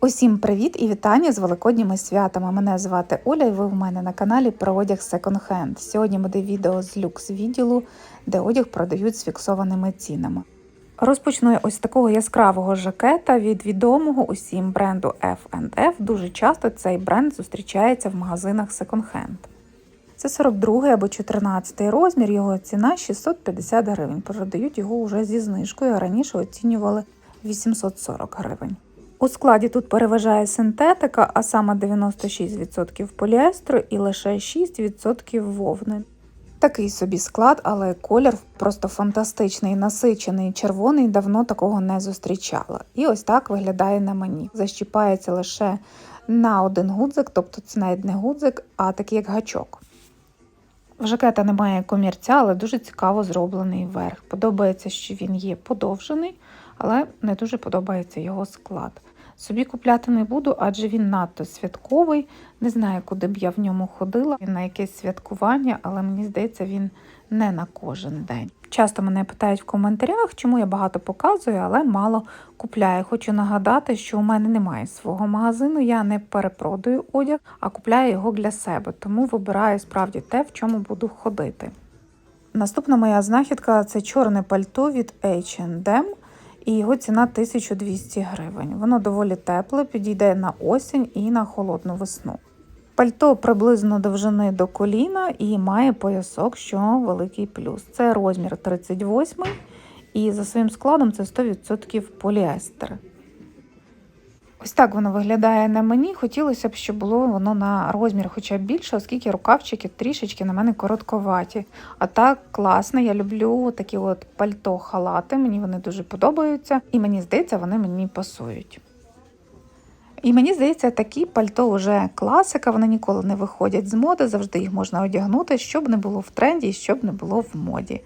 Усім привіт і вітання з великодніми святами. Мене звати Оля, і ви в мене на каналі про одяг Second Hand. Сьогодні буде відео з люкс відділу, де одяг продають з фіксованими цінами. Розпочну я ось такого яскравого жакета від відомого усім бренду F&F. Дуже часто цей бренд зустрічається в магазинах Second Hand. Це 42 або 14 розмір, його ціна 650 гривень. Продають його вже зі знижкою, а раніше оцінювали 840 гривень. У складі тут переважає синтетика, а саме 96% поліестру і лише 6% вовни. Такий собі склад, але колір просто фантастичний, насичений, червоний, давно такого не зустрічала. І ось так виглядає на мені. Защіпається лише на один гудзик, тобто це навіть не гудзик, а такий як гачок. В жакета немає комірця, але дуже цікаво зроблений верх. Подобається, що він є подовжений, але не дуже подобається його склад. Собі купляти не буду, адже він надто святковий. Не знаю, куди б я в ньому ходила, на якесь святкування, але мені здається, він не на кожен день. Часто мене питають в коментарях, чому я багато показую, але мало купляю. Хочу нагадати, що у мене немає свого магазину, я не перепродаю одяг, а купляю його для себе, тому вибираю справді те, в чому буду ходити. Наступна моя знахідка це чорне пальто від H&M і його ціна 1200 гривень. Воно доволі тепле, підійде на осінь і на холодну весну. Пальто приблизно довжини до коліна і має поясок, що великий плюс. Це розмір 38 і за своїм складом це 100% поліестер. Ось так воно виглядає на мені. Хотілося б, щоб було воно на розмір хоча б більше, оскільки рукавчики трішечки на мене коротковаті. А так класно, я люблю такі от пальто-халати, мені вони дуже подобаються, і мені здається, вони мені пасують. І мені здається, такі пальто вже класика, вони ніколи не виходять з моди, завжди їх можна одягнути, щоб не було в тренді щоб не було в моді.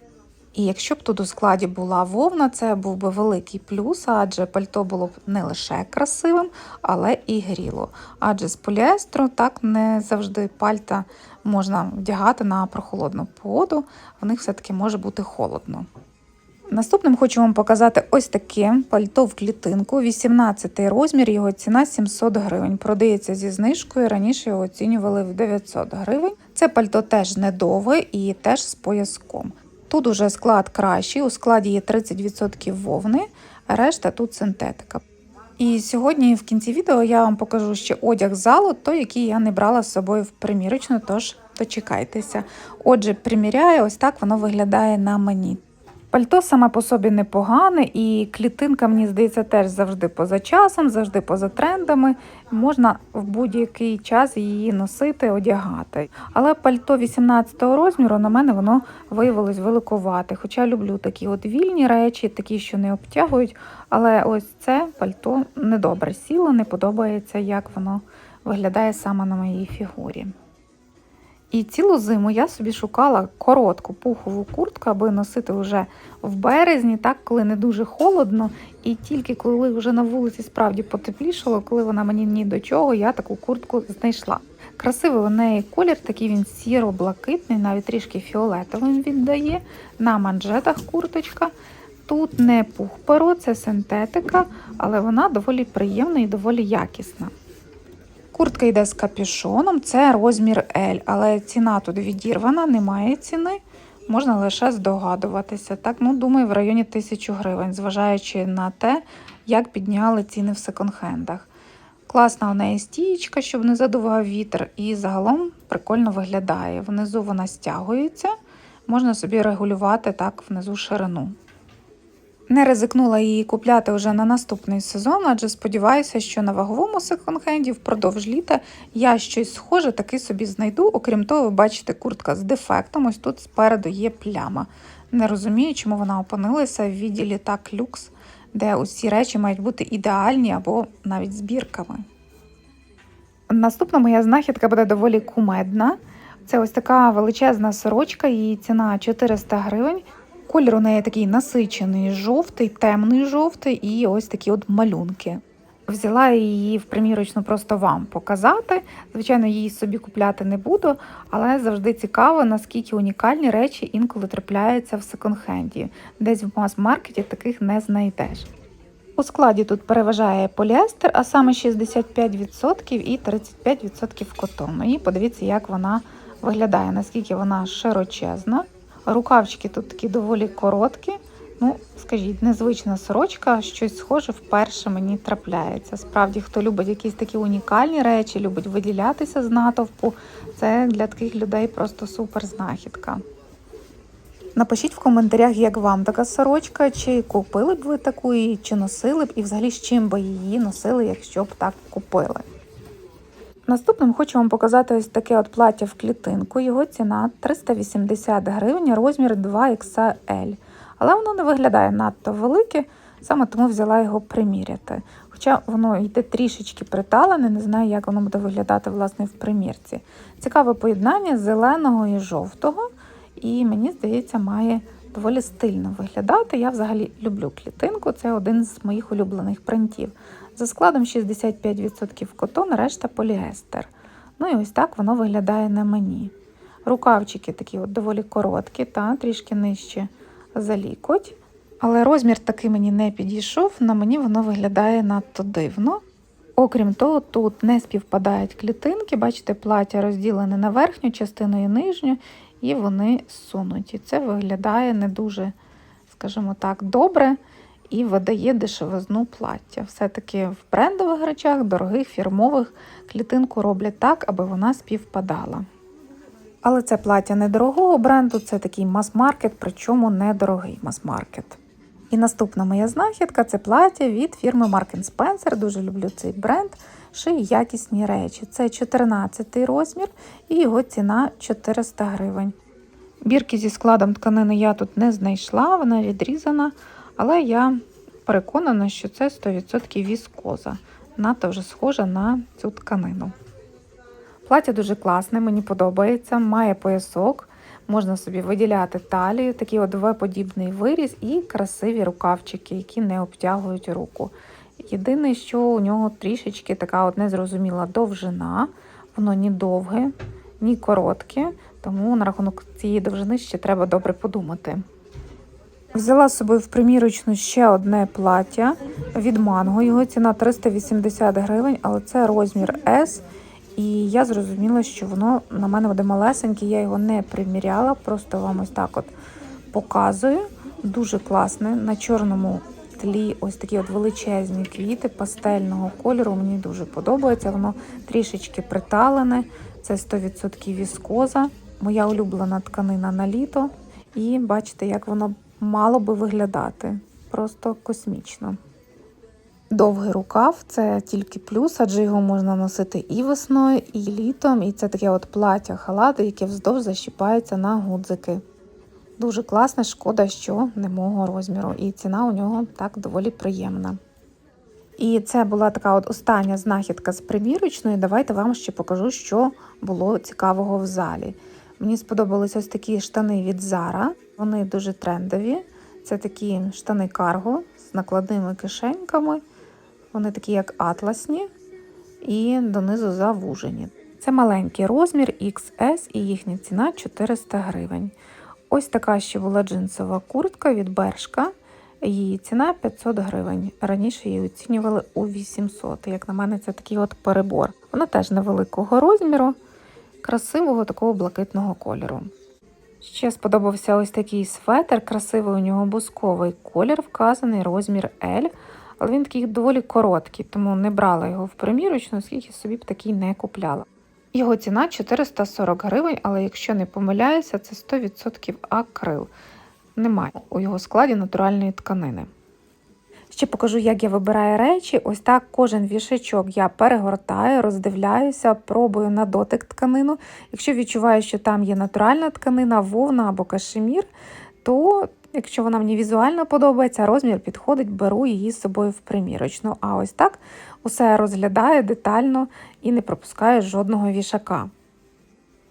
І якщо б тут у складі була вовна, це був би великий плюс, адже пальто було б не лише красивим, але і гріло. Адже з поліестру так не завжди пальта можна вдягати на прохолодну погоду, в них все-таки може бути холодно. Наступним хочу вам показати ось таке пальто в клітинку, 18 розмір, його ціна 700 гривень. Продається зі знижкою, раніше його оцінювали в 900 гривень. Це пальто теж недове і теж з пояском. Тут уже склад кращий, у складі є 30% вовни, а решта тут синтетика. І сьогодні в кінці відео я вам покажу ще одяг залу, той, який я не брала з собою в примірочну, тож дочекайтеся. Отже, приміряю, ось так воно виглядає на мені. Пальто саме по собі непогане, і клітинка, мені здається, теж завжди поза часом, завжди поза трендами. Можна в будь-який час її носити, одягати. Але пальто 18-го розміру на мене воно виявилось великувати. Хоча люблю такі от вільні речі, такі, що не обтягують. Але ось це пальто недобре сіло, не подобається, як воно виглядає саме на моїй фігурі. І цілу зиму я собі шукала коротку пухову куртку, аби носити вже в березні, так коли не дуже холодно. І тільки коли вже на вулиці справді потеплішало, коли вона мені ні до чого, я таку куртку знайшла. Красивий у неї колір, такий він сіро-блакитний, навіть трішки фіолетовим віддає. На манжетах курточка. Тут не пух перо, це синтетика, але вона доволі приємна і доволі якісна. Куртка йде з капюшоном, це розмір L, але ціна тут відірвана, немає ціни. Можна лише здогадуватися. Так, ну думаю, в районі 1000 гривень, зважаючи на те, як підняли ціни в секонд-хендах. Класна у неї стієчка, щоб не задував вітер, і загалом прикольно виглядає. Внизу вона стягується, можна собі регулювати так внизу ширину. Не ризикнула її купляти вже на наступний сезон, адже сподіваюся, що на ваговому секонд-хенді впродовж літа я щось схоже таки собі знайду. Окрім того, ви бачите, куртка з дефектом. Ось тут спереду є пляма. Не розумію, чому вона опинилася в відділі так люкс, де усі речі мають бути ідеальні або навіть збірками. Наступна моя знахідка буде доволі кумедна. Це ось така величезна сорочка, її ціна 400 гривень. Колір у неї такий насичений, жовтий, темний жовтий і ось такі от малюнки. Взяла її в примірочну просто вам показати. Звичайно, її собі купляти не буду, але завжди цікаво, наскільки унікальні речі інколи трапляються в секонд-хенді. Десь в мас-маркеті таких не знайдеш. У складі тут переважає поліестер, а саме 65% і 35% котону. І подивіться, як вона виглядає, наскільки вона широчезна. Рукавчики тут такі доволі короткі. Ну, скажіть, незвична сорочка, щось схоже вперше мені трапляється. Справді, хто любить якісь такі унікальні речі, любить виділятися з натовпу, це для таких людей просто супер знахідка. Напишіть в коментарях, як вам така сорочка, чи купили б ви таку, чи носили б, і взагалі з чим би її носили, якщо б так купили. Наступним хочу вам показати ось таке от плаття в клітинку. Його ціна 380 гривень, розмір 2XL. Але воно не виглядає надто велике, саме тому взяла його приміряти. Хоча воно йде трішечки приталене, не знаю, як воно буде виглядати власне в примірці. Цікаве поєднання зеленого і жовтого, і мені здається, має доволі стильно виглядати. Я взагалі люблю клітинку, це один з моїх улюблених принтів. За складом 65% котон, решта поліестер. Ну і ось так воно виглядає на мені. Рукавчики такі от доволі короткі, та трішки нижче за лікоть. Але розмір такий мені не підійшов, на мені воно виглядає надто дивно. Окрім того, тут не співпадають клітинки, бачите, плаття розділене на верхню частину і нижню, і вони сунуті. Це виглядає не дуже, скажімо так, добре і видає дешевизну плаття. Все-таки в брендових речах, дорогих, фірмових, клітинку роблять так, аби вона співпадала. Але це плаття недорогого бренду, це такий мас-маркет, причому недорогий мас-маркет. І наступна моя знахідка це плаття від фірми Mark Spencer. Дуже люблю цей бренд. Шиє якісні речі. Це 14 розмір і його ціна 400 гривень. Бірки зі складом тканини я тут не знайшла, вона відрізана, але я переконана, що це 100% віскоза. Надто вже схожа на цю тканину. Плаття дуже класне, мені подобається, має поясок, можна собі виділяти талію, такий от В-подібний виріз і красиві рукавчики, які не обтягують руку. Єдине, що у нього трішечки така от незрозуміла довжина, воно ні довге, ні коротке, тому на рахунок цієї довжини ще треба добре подумати. Взяла з собою в примірочну ще одне плаття від Манго. Його ціна 380 гривень, але це розмір S. І я зрозуміла, що воно на мене буде малесеньке, я його не приміряла, просто вам ось так от показую. Дуже класне. На чорному тлі ось такі от величезні квіти пастельного кольору. Мені дуже подобається. Воно трішечки приталене. Це 100% віскоза, моя улюблена тканина на літо. І бачите, як воно мало би виглядати. Просто космічно. Довгий рукав це тільки плюс, адже його можна носити і весною, і літом. І це таке от плаття халати, яке вздовж защіпається на гудзики. Дуже класне, шкода, що не мого розміру, і ціна у нього так доволі приємна. І це була така от остання знахідка з примірочної. Давайте вам ще покажу, що було цікавого в залі. Мені сподобались ось такі штани від Zara. Вони дуже трендові. Це такі штани карго з накладними кишеньками. Вони такі, як атласні, і донизу завужені. Це маленький розмір XS і їхня ціна 400 гривень. Ось така ще була джинсова куртка від Бершка. Її ціна 500 гривень. Раніше її оцінювали у 800. Як на мене, це такий от перебор. Вона теж невеликого розміру, красивого такого блакитного кольору. Ще сподобався ось такий светр, красивий у нього бусковий колір, вказаний розмір L, але він такий доволі короткий, тому не брала його в примірочну, оскільки собі б такий не купляла. Його ціна 440 гривень, але якщо не помиляюся, це 100% акрил. Немає у його складі натуральної тканини. Ще покажу, як я вибираю речі. Ось так кожен вішачок я перегортаю, роздивляюся, пробую на дотик тканину. Якщо відчуваю, що там є натуральна тканина, вовна або кашемір, то якщо вона мені візуально подобається, розмір підходить, беру її з собою в примірочну. А ось так усе розглядаю детально і не пропускаю жодного вішака.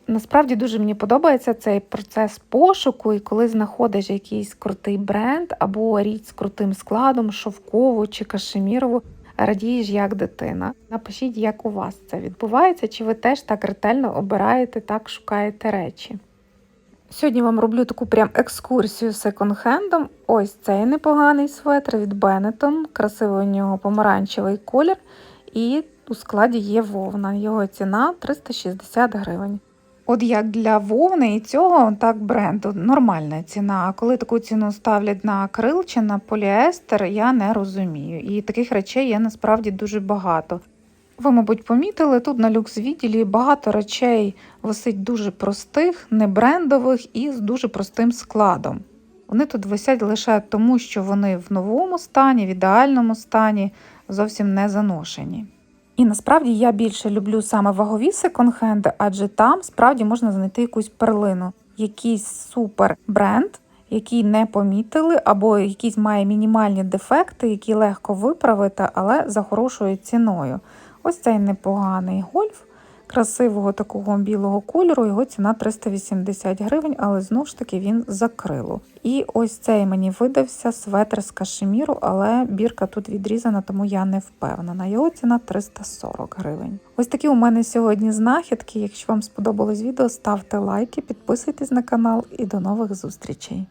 Насправді дуже мені подобається цей процес пошуку, і коли знаходиш якийсь крутий бренд або річ з крутим складом, шовкову чи кашемірову, радієш як дитина. Напишіть, як у вас це відбувається, чи ви теж так ретельно обираєте, так шукаєте речі. Сьогодні вам роблю таку прям екскурсію секонд-хендом. Ось цей непоганий светр від Benetton. Красивий у нього помаранчевий колір. І у складі є вовна. Його ціна 360 гривень. От як для вовни і цього, так бренду нормальна ціна. А коли таку ціну ставлять на акрил чи на поліестер, я не розумію. І таких речей є насправді дуже багато. Ви, мабуть, помітили, тут на люкс відділі багато речей висить дуже простих, не брендових і з дуже простим складом. Вони тут висять лише тому, що вони в новому стані, в ідеальному стані, зовсім не заношені. І насправді я більше люблю саме вагові секонд-хенди, адже там справді можна знайти якусь перлину, якийсь супер бренд, який не помітили, або якийсь має мінімальні дефекти, які легко виправити, але за хорошою ціною. Ось цей непоганий гольф красивого такого білого кольору. Його ціна 380 гривень, але знову ж таки він з акрилу. І ось цей мені видався светр з кашеміру, але бірка тут відрізана, тому я не впевнена. Його ціна 340 гривень. Ось такі у мене сьогодні знахідки. Якщо вам сподобалось відео, ставте лайки, підписуйтесь на канал і до нових зустрічей.